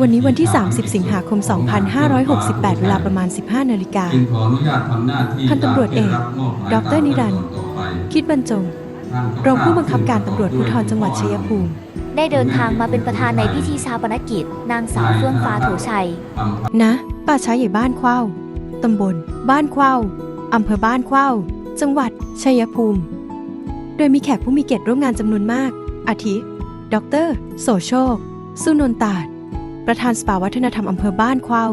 วันนี้วันที่ 30 สิงหาคม 2568 เวลาประมาณ 15 นาฬิกาจึงขออนุญาตทำหน้าที่พันตำรวจเอกที่บมบหมายดรนิรันดร์ต่อไปคิดบรรจงท่านก็รองผู้บังคับการตำรวจภูธรจังหวัดชัยภูมิ ได้เดินทางมาเป็นประธานในพิธีชาปนกิจ นางสาวเฟื่องฟ้าโถชัยทำนะ ป่าช้าใหญ่บ้านเข้าตำบล บ้านเข้าอำเภอบ้านเข้าจังหวัดชัยภูมิ โดยมีแขกผู้มีเกียรติร่วมงานจำนวนมาก อาทิ ดร โสโชค สุนนตาด ประธานสภาวัฒนธรรมอำเภอบ้านเข้า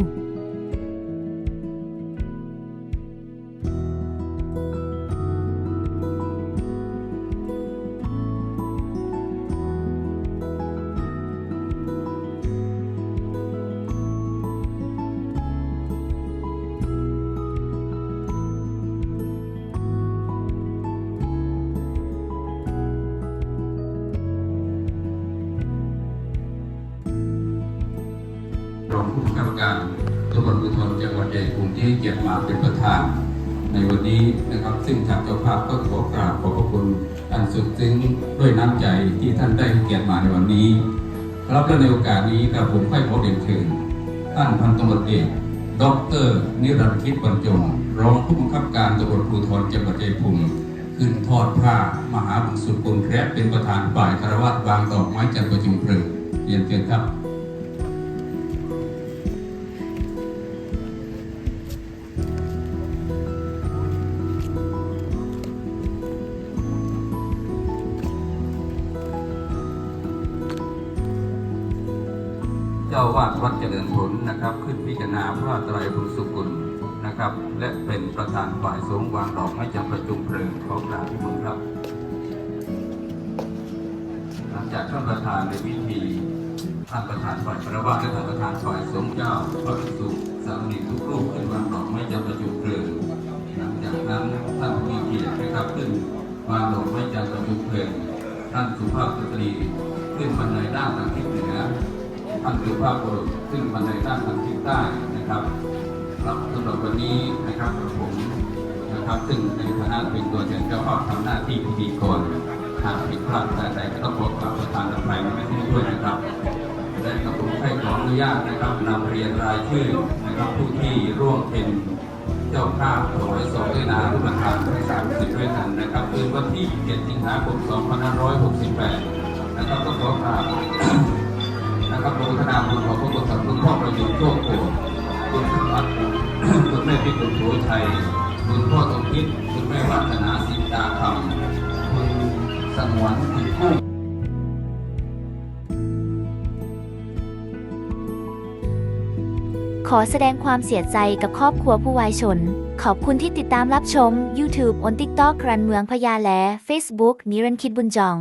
รองผู้บังคับการตำรวจภูธรจังหวัดใหญ่ภูมิที่ให้เกียรติมาเป็นประธาน ในวันนี้นะครับ ซึ่งทางเจ้าภาพก็ขอกราบขอบพระคุณอันสุดซึ้งด้วยน้ำใจที่ท่านได้ให้เกียรติมาในวันนี้ครับและในโอกาสนี้กับผมค่อยขอเรียนเชิญท่านพันตำรวจเอกดร นิรันดร์คิดบรรจงรองผู้บังคับการตำรวจภูธรจังหวัดชัยภูมิขึ้นทอดผ้ามหาบุญสุกุลแคระเป็นประธานฝ่ายคารวะวางดอกไม้จันทร์ประชุมเพลิงเรียนเชิญครับ จ้าวาดวัดเจริญผลนะครับ ขึ้นพิจารณาพระไตรบุญสุกุลนะครับ และเป็นประธานฝ่ายสงฆ์วางดอกไม้จันทร์ประชุมเพลิงของกราที่มึงครับ หลังจากท่านประธานในพิธีท่านประธานฝ่ายพระวาและท่านประธานฝ่ายสงฆ์เจ้าพระภิกษุสามเณรทุกรูปขึ้นวางดอกไม้จันทร์ประชุมเพลิงหลังจากนั้นท่านมีเกียรตินะครับขึ้นวางดอกไม้จันทร์ประชุมเพลิงท่านสุภาพสตรีขึ้นบันไดด้านทางทิศเหนือ ท่านสุภาพบุรุษขึ้นบันไดด้านทางทิศใต้นะครับรับสำหรับวันนี้นะครับกับผมนะครับซึ่งในฐานะเป็นตัวแทนเจ้าภาพทำหน้าที่พิธีกรหากผิดพลาดแต่ใดก็ต้องขอกราบประทานอภัยในที่นี้ด้วยนะครับและกับผมให้ขออนุญาตนะครับนำเรียนรายชื่อนะครับผู้ที่ร่วมเป็นเจ้าภาพถวายสองฆ์ด้วยนารุประทานสามสิบด้วยกันนะครับคืนวันที่ 7 สิงหาคม 2568 นะครับก็ขอกราบ นะครับโมทนาบุญของพระบุตรคุณพ่อประยุทธ์โชคโกคุณพระคุณแม่พิกุลโสชัยคุณพ่อสมคิดคุณแม่วาสนาสินดาคำคุณสงวนคุณกุ้งขอแสดงความเสียใจกับครอบครัวผู้วายชน ขอบคุณที่ติดตามรับชม YouTube on TikTok กรันเมืองพญาแล Facebook นิรันคิดบุญจอง